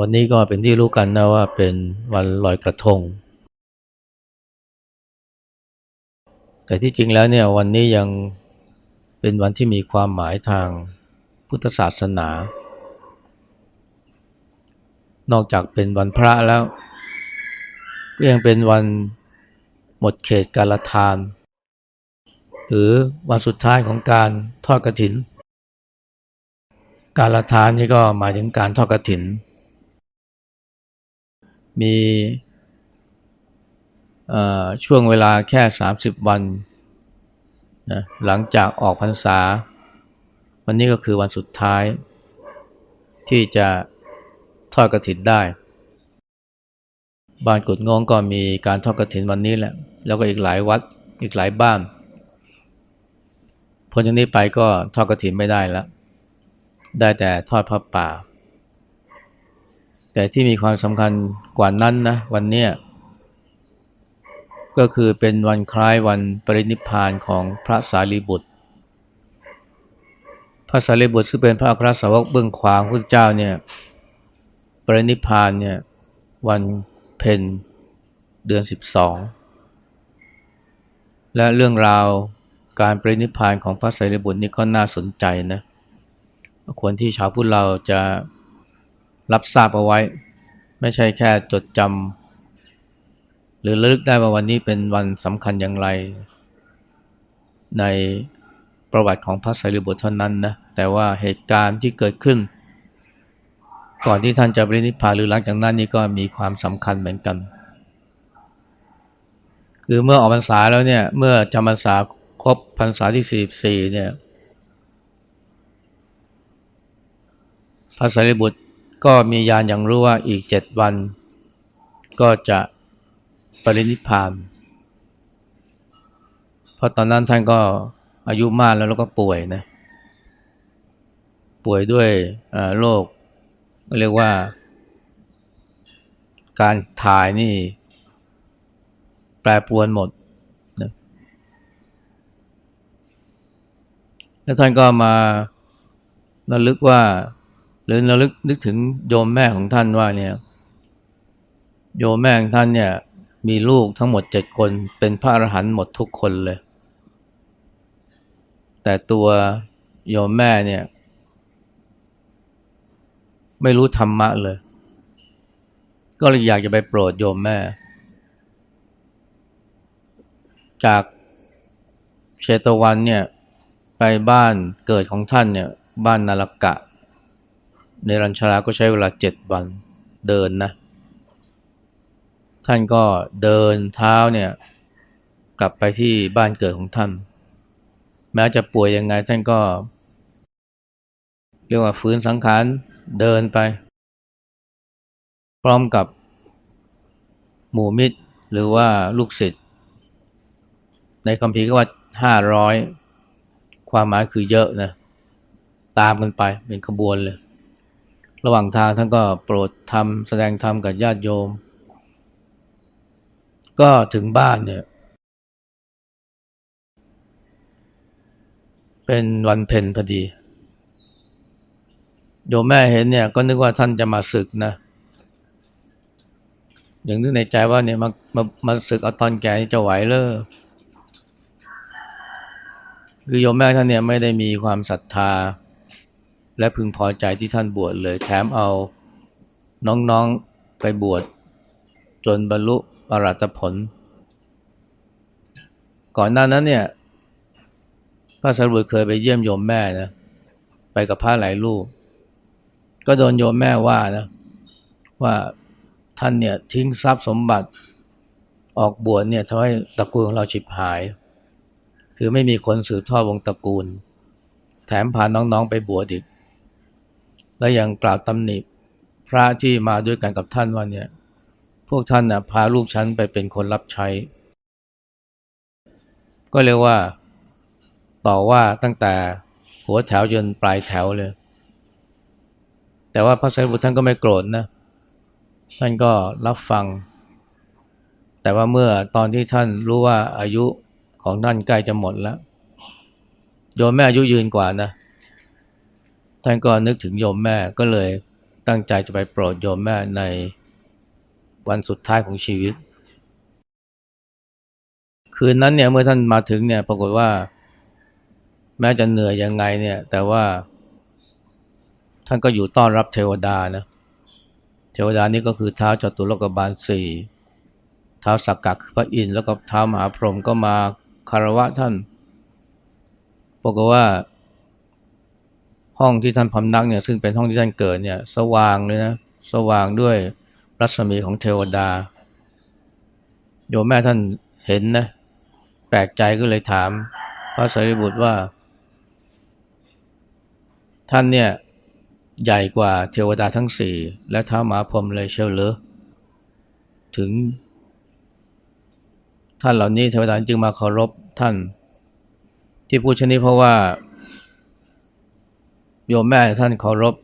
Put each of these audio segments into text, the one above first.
วันนี้ก็เป็นที่รู้กันนะว่าเป็นวันลอยกระทง แต่ที่จริงแล้วเนี่ยวันนี้ยังเป็นวันที่มีความหมายทางพุทธศาสนา นอกจากเป็นวันพระแล้ว ก็ยังเป็นวันหมดเขตกาลทาน หรือวันสุดท้ายของการทอดกระถิน การละทานนี่ก็หมายถึงการทอดกระถิน มีช่วงเวลาแค่ 30 วันนะหลังจากออกพรรษา วันนี้ก็คือวันสุดท้าย ที่จะทอดกระถินได้ บ้านกุดงงก็มีการทอดกระถินวันนี้แหละ แล้วก็อีกหลายวัดอีกหลายบ้านพ้นจากนี้ไปก็ทอดกระถินไม่ได้แล้ว ได้แต่ทอดพระป่า แต่ที่มีความสำคัญกว่านั้นนะวันเนี้ยก็คือเป็นวันคล้ายวันปรินิพานของพระสารีบุตร พระสารีบุตรซึ่งเป็นพระอัครสาวกเบื้องขวางพระเจ้าเนี่ยปรินิพานเนี่ยวันเพ็ญเดือน 12 และเรื่องราวการปรินิพานของพระสารีบุตรนี่ก็น่าสนใจนะควรที่ชาวพุทธเราจะ รับทราบเอาไว้ ไม่ใช่แค่จดจำหรือระลึกได้ว่าวันนี้เป็นวันสำคัญอย่างไร ในประวัติของพระสารีบุตรเท่านั้นนะแต่ว่าเหตุการณ์ที่เกิดขึ้น ก่อนที่ท่านจะปรินิพพานหรือหลังจากนั้นนี่ก็มีความสำคัญเหมือนกัน คือเมื่อออกพรรษาแล้วเนี่ยเมื่อจำพรรษาครบพรรษาที่ 44เนี่ยพระสารีบุตร ก็มียานอย่างรู้ว่าอีกเจ็ดวัน ก็จะปรินิพพานเพราะตอนนั้นท่านก็อายุมากแล้วแล้วก็ป่วยนะป่วยด้วยโรคเรียกว่า การถ่ายนี่แปรปรวนหมดนะแล้วท่านก็มาระลึกว่า หรือเราลึกนึกถึงโยมแม่ของท่านว่าเนี่ยโยมแม่ของท่านเนี่ยมีลูกทั้งหมดเจ็ดคนเป็นพระอรหันต์หมดทุกคนเลย แต่ตัวโยมแม่เนี่ย ไม่รู้ธรรมะเลย ก็เลยอยากจะไปโปรดโยมแม่ จากเชตวันเนี่ยไปบ้านเกิดของท่านเนี่ยบ้านนารกะ ในรัญชาราก็ใช้เวลาเจ็ดวันเดินนะ ท่านก็เดินเท้าเนี่ยกลับไปที่บ้านเกิดของท่าน แม้จะป่วยยังไงท่านก็ เรียกว่าฟื้นสังขารเดินไป พร้อมกับหมู่มิตรหรือว่าลูกศิษย์ในคำพีก็ว่าห้าร้อยความหมายคือเยอะนะ ตามกันไปเป็นขบวนเลย ระหว่างทางท่านก็โปรดทำแสดงธรรมกับญาติโยม ก็ถึงบ้านเนี่ย เป็นวันเพ็ญพอดี โยมแม่เห็นเนี่ยก็นึกว่าท่านจะมาศึกนะ อย่างนึกในใจว่าเนี่ยมามามาศึกเอาตอนแก่จะไหวเลยคือโยมแม่ท่านเนี่ยไม่ได้มีความศรัทธา และพึงพอใจที่ท่านบวชเลย แถมเอาน้องๆไปบวชจนบรรลุอรัตผล ก่อนหน้านั้นเนี่ยพระสารีบุตรเคยไปเยี่ยมโยมแม่นะไปกับพระหลายลูกก็โดนโยมแม่ว่านะว่าท่านเนี่ยทิ้งทรัพย์สมบัติออกบวชเนี่ยทำให้ตระกูลของเราฉิบหาย คือไม่มีคนสืบทอดวงตระกูล แถมพาน้องๆไปบวชอีก และยังกล่าวตำหนิพระที่มาด้วยกันกับท่านว่าเนี่ยพวกท่านนะพาลูกฉันไปเป็นคนรับใช้ ก็เรียกว่าต่อว่าตั้งแต่หัวแถวจนปลายแถวเลย แต่ว่าพระสารีบุตรท่านก็ไม่โกรธนะ ท่านก็รับฟัง แต่ว่าเมื่อตอนที่ท่านรู้ว่าอายุของท่านใกล้จะหมดแล้ว โยมแม่อายุยืนกว่านะ ท่านก็นึกถึงโยมแม่ก็เลยตั้งใจจะไปโปรดโยมแม่ในวันสุดท้ายของชีวิต คืนนั้นเนี่ยเมื่อท่านมาถึงเนี่ยปรากฏว่า แม้จะเหนื่อยยังไงเนี่ยแต่ว่า ท่านก็อยู่ต้อนรับเทวดานะเทวดานี่ก็คือเท้าจตุโลกบาลสี่เท้าสักกักพระอินทร์แล้วก็เท้ามหาพรหมก็มาคารวะท่านบอกว่า ห้องที่ท่านพำนักเนี่ยซึ่งเป็นห้องที่ท่านเกิดเนี่ยสว่างเลยนะสว่างด้วยรัศมีของเทวดา โยมแม่ท่านเห็นนะแปลกใจก็เลยถามพระสารีบุตรว่า ท่านเนี่ยใหญ่กว่าเทวดาทั้งสี่และท้าวมาพรมเลยเชียวเหรอถึง ท่านเหล่านี้เทวดาจึงมาเคารพท่าน ที่พูดเช่นนี้เพราะว่า โยมแม่ท่านเคารพ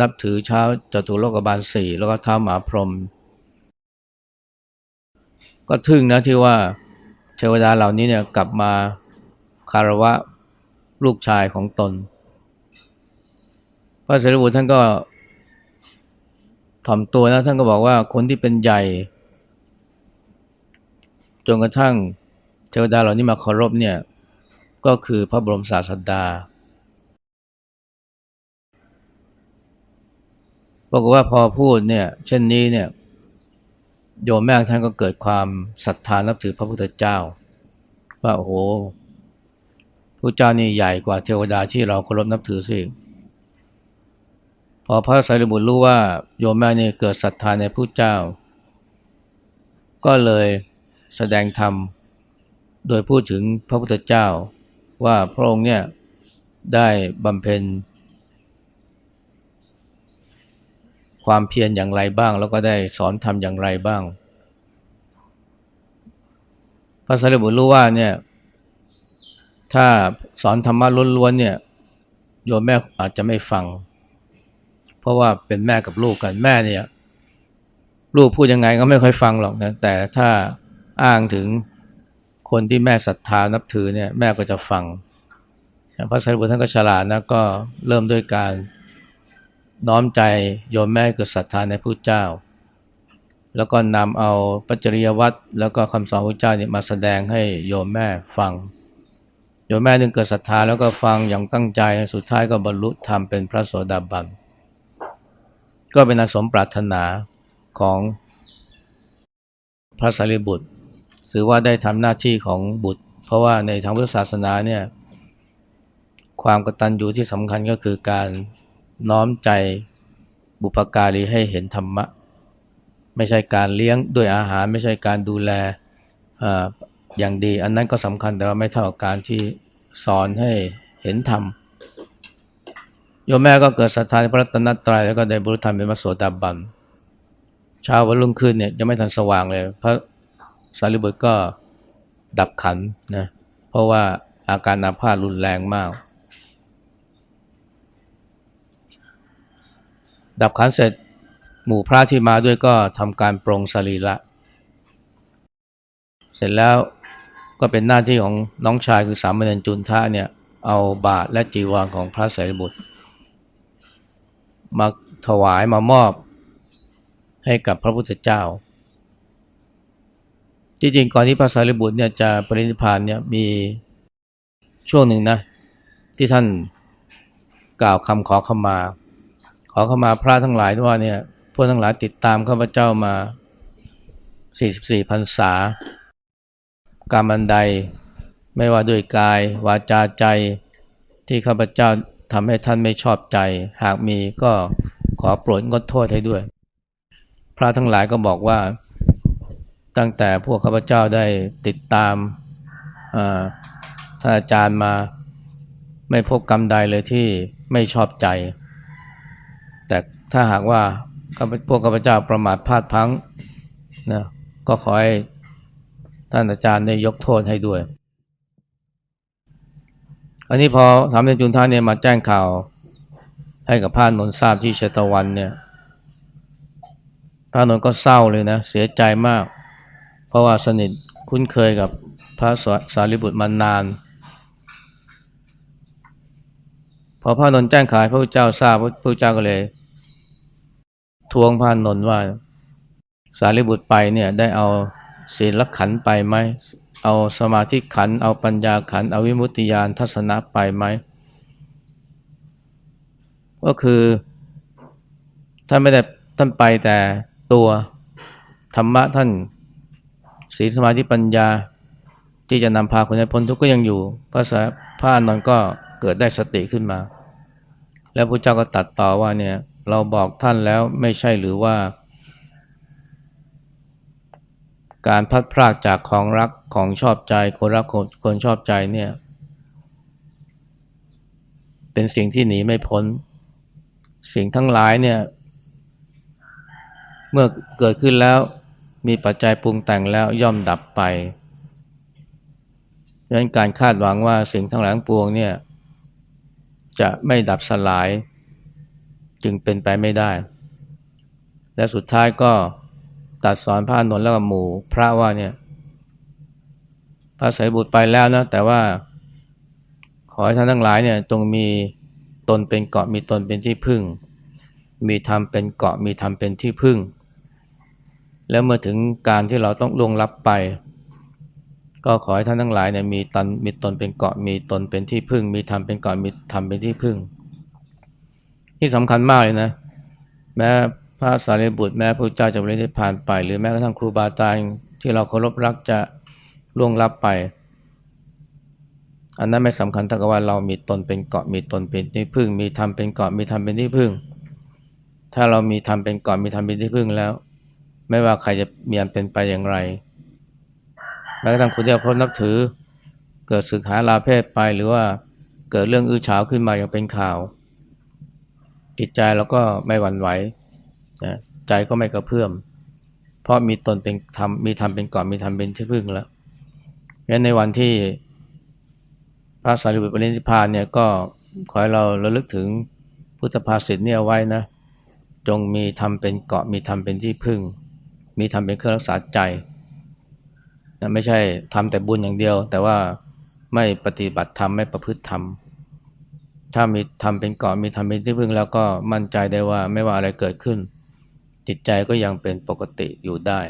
นับถือเช้าจตุโลกบาลสี่แล้วก็ท้าวมาพรหมก็ทึ่งนะที่ว่าเทวดาเหล่านี้เนี่ยกลับมาคารวะลูกชายของตน พระเสรีบุตรท่านก็ถ่อมตัวนะท่านก็บอกว่าคนที่เป็นใหญ่ จนกระทั่งเทวดาเหล่านี้มาเคารพเนี่ยก็คือพระบรมศาสดา บอกฏว่าพอพูดเนี่ย เช่นนี้เนี่ย โยมแม่ท่านก็เกิดความศรัทธานับถือพระพุทธเจ้า ว่าโอ้โหพระเจ้านี่ใหญ่กว่าเทวดาที่เราเคารพนับถือสิพอพระสารีบุตรรู้ว่าโยมแม่นี่เกิดศรัทธาในพระเจ้า ก็เลยแสดงธรรมโดยพูดถึงพระพุทธเจ้า ว่าพระองค์เนี่ยได้บำเพ็ญ ความเพียรอย่างไรบ้าง แล้วก็ได้สอนทำอย่างไรบ้าง พระสารีบุตรรู้ว่าเนี่ยถ้าสอนธรรมะล้วนๆเนี่ยโยมแม่อาจจะไม่ฟัง เพราะว่าเป็นแม่กับลูกกันแม่เนี่ยลูกพูดยังไงก็ไม่ค่อยฟังหรอกนะแต่ถ้าอ้างถึงคนที่แม่ศรัทธานับถือเนี่ยแม่ก็จะฟังพระสารีบุตรท่านก็ฉลาดนะก็เริ่มด้วยการ น้อมใจโยมแม่เกิดศรัทธาในพระเจ้า แล้วก็นำเอาปัจจริยวัตรแล้วก็คำสอนพระเจ้าเนี่ยมาแสดงให้โยมแม่ฟัง โยมแม่นึงเกิดศรัทธาแล้วก็ฟังอย่างตั้งใจสุดท้ายก็บรรลุธรรมเป็นพระโสดาบัน ก็เป็นอาสมปรารถนาของพระสารีบุตรถือว่าได้ทำหน้าที่ของบุตร เพราะว่าในทางพุทธศาสนาเนี่ยความกตัญญูที่สำคัญก็คือการ น้อมใจบุปการีให้เห็นธรรมะ ไม่ใช่การเลี้ยงด้วยอาหารไม่ใช่การดูแลออย่างดี อันนั้นก็สำคัญแต่ว่าไม่เท่ากับการที่สอนให้เห็นธรรมโยมแม่ก็เกิดศรัทธาในพระรัตนตรัยแล้วก็ได้บรรลุธรรมเป็นมโสดาบันเช้าวันรุ่งขึ้นเนี่ยยังไม่ทันสว่างเลย พระสารีบุตรก็ดับขันนะเพราะว่าอาการอาภาษรุนแรงมาก ดับขันเสร็จหมู่พระที่มาด้วยก็ทำการปรงสรีระเสร็จแล้วก็เป็นหน้าที่ของน้องชายคือสามเณรจุนทะเนี่ยเอาบาตรและจีวรของพระสารีบุตร มาถวายมามอบให้กับพระพุทธเจ้า จริงก่อนที่พระสารีบุตรเนี่ยจะปรินิพพานเนี่ยมีช่วงหนึ่งนะที่ท่านกล่าวคำขอขมา ขอเข้ามาพระทั้งหลายว่าเนี่ยพวกทั้งหลายติดตามข้าพเจ้ามา 44พรรษา การบันไดไม่ว่าด้วยกาย วาจาใจ ที่ข้าพเจ้าทำให้ท่านไม่ชอบใจ หากมีก็ขอโปรดงดโทษให้ด้วย พระทั้งหลายก็บอกว่าตั้งแต่พวกข้าพเจ้าได้ติดตามท่านอาจารย์มา ไม่พบกรรมใดเลยที่ไม่ชอบใจ แต่ถ้าหากว่าพวกข้าพเจ้าประมาทพลาดพังนะก็ขอให้ท่านอาจารย์ได้ยกโทษให้ด้วย อันนี้พอสามเณรจุนท่านเนี่ยมาแจ้งข่าวให้กับพระนนทราบที่เชตวันเนี่ยพระนนก็เศร้าเลยนะ เสียใจมาก เพราะว่าสนิทคุ้นเคยกับพระสารีบุตรมานาน พอพระนนท์แจ้งข่ายพระพุทธเจ้าทราบพระพุทธเจ้าก็เลย ทวงพระอานนท์ว่า สารีบุตรไปเนี่ยได้เอาศีลขันไปไหมเอาสมาธิขัน เอาปัญญาขัน เอาวิมุตติญาณทัศนะไปไหม ก็คือท่านไม่ได้ท่านไปแต่ตัวธรรมะท่านศีลสมาธิปัญญาที่จะนำพาคนให้พ้นทุกข์ก็ยังอยู่พระสาพระอานนท์ก็เกิดได้สติขึ้นมา แล้วพระเจ้าก็ตัดต่อว่าเนี่ย เราบอกท่านแล้วไม่ใช่หรือว่า การพัดพรากจากของรักของชอบใจคนรักคนคนชอบใจเนี่ย เป็นสิ่งที่หนีไม่พ้น สิ่งทั้งหลายเนี่ย เมื่อเกิดขึ้นแล้วมีปัจจัยปรุงแต่งแล้วย่อมดับไปดังนั้นการคาดหวังว่าสิ่งทั้งหลายปวงเนี่ย จะไม่ดับสลาย จึงเป็นไปไม่ได้ และสุดท้ายก็ตัดสอนพระอานนท์แล้วก็หมู่พระว่าเนี่ยพระสายบุตรไปแล้วนะ แต่ว่าขอให้ท่านทั้งหลายเนี่ยจงมีตนเป็นเกาะมีตนเป็นที่พึ่ง มีธรรมเป็นเกาะมีธรรมเป็นที่พึ่ง แล้วเมื่อถึงการที่เราต้องล่วงลับไป ก็ขอให้ท่านทั้งหลายเนี่ยมีตนมีตนเป็นเกาะมีตนเป็นที่พึ่ง มีธรรมเป็นเกาะมีธรรมเป็นที่พึ่ง ที่สำคัญมากเลยนะ แม้พระสารีบุตรแม้พระเจ้าจะบริณิพพานไป หรือแม้กระทั่งครูบาอาจารย์ที่เราเคารพรักจะล่วงลับไป อันนั้นไม่สำคัญเท่ากับว่าเรามีตนเป็นเกาะมีตนเป็นที่พึ่ง มีธรรมเป็นเกาะมีธรรมเป็นที่พึ่ง ถ้าเรามีธรรมเป็นเกาะมีธรรมเป็นที่พึ่งแล้ว ไม่ว่าใครจะมีอันเป็นไปอย่างไรแม้กระทั่งคนที่เราพบนับถือ เกิดศึกหาลาเพศไปหรือว่าเกิดเรื่องอื้อฉาวขึ้นมาอย่างเป็นข่าว จิตใจเราก็ไม่หวั่นไหวนะใจก็ไม่กระเพื่อม เพราะมีตนเป็นธรรมมีธรรมเป็นเกาะมีธรรมเป็นที่พึ่งแล้วงั้นในวันที่พระสารีบุตรปรินิพพานเนี่ยก็ขอให้เราระลึกถึงพุทธภาษิตเนี่ยไว้นะ จงมีธรรมเป็นเกาะมีธรรมเป็นที่พึ่ง มีธรรมเป็นเครื่องรักษาใจนะไม่ใช่ทำแต่บุญอย่างเดียว แต่ว่าไม่ปฏิบัติธรรมไม่ประพฤติธรรม ถ้ามีธรรมเป็นเกาะมีธรรมเป็นที่พึ่งแล้วก็มั่นใจได้ว่าไม่ว่าอะไรเกิดขึ้น จิตใจก็ยังเป็นปกติอยู่ได้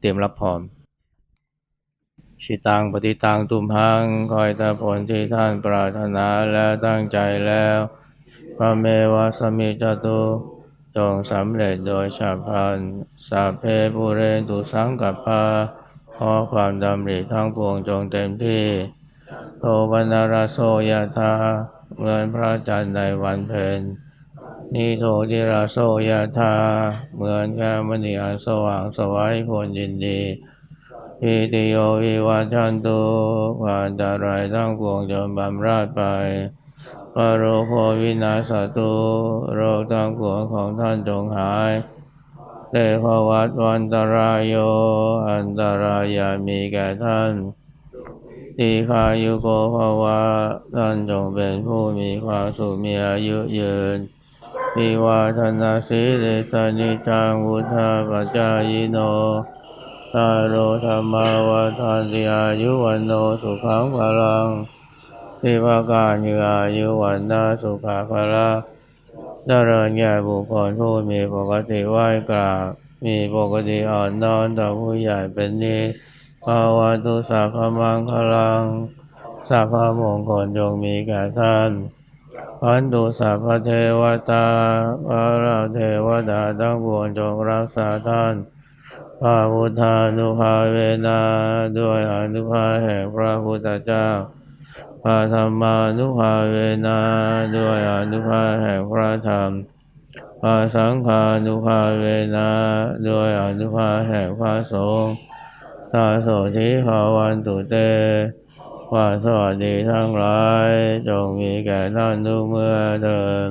เตรียมรับพรชิตังปฏิตังตุมหังคอยตาผลที่ท่านปรารถนาแล้วตั้งใจแล้วพระเมวะสมิจตุจงสำเร็จโดยฉับพลันสัพเพปุเรนตุสังกัปปาขอความดำริทั้งปวงจงเต็มที่ โทปนารโสยธาเหมือนพระจันทร์ในวันเพ็ญนิโทจิราโสยธาเหมือนแก้วมณีอันสว่างสวัยควรยินดีอิติโยวิวัชชันตุวันตรายทั้งปวงจนบำราดไปปโรโภวินาสตุโรคทั้งปวงของท่านจงหายเตภวัตวันตรายโย อันตรายามีแก่ท่าน ตีคายุโกภวะท่านจงเป็นผู้มีความสุขมีอายุยืนวิวาทนาสีเลสนิจังวุธาปัจจายโนตาโรธรรมาวาทานติอายุวันโนสุขังพลังสิภาการยุอายุวันนาสุขาภละดาริญแก่บุคคลผู้มีปกติไหวกราบมีปกติอ่อนนอมต่อผู้ใหญ่เป็นนิส ภาวะตุสัพพมังคลังสัพพมงคลจงมีแก่ท่านพันตุสัพพเทวตาพระราเทวดาทั้งปวงจงรักษาท่านพระพุทธานุภาเวนะด้วยอนุภาแห่งพระพุทธเจ้าพระธรรมานุภาเวนะด้วยอนุภาแห่งพระธรรมพระสังฆานุภาเวนะด้วยอนุภาแห่งพระสงฆ์ สาโสธิภาวันตุเตความสวัสดีทั้งหลาย จงมีแก่ท่านทุกเมื่อเดิน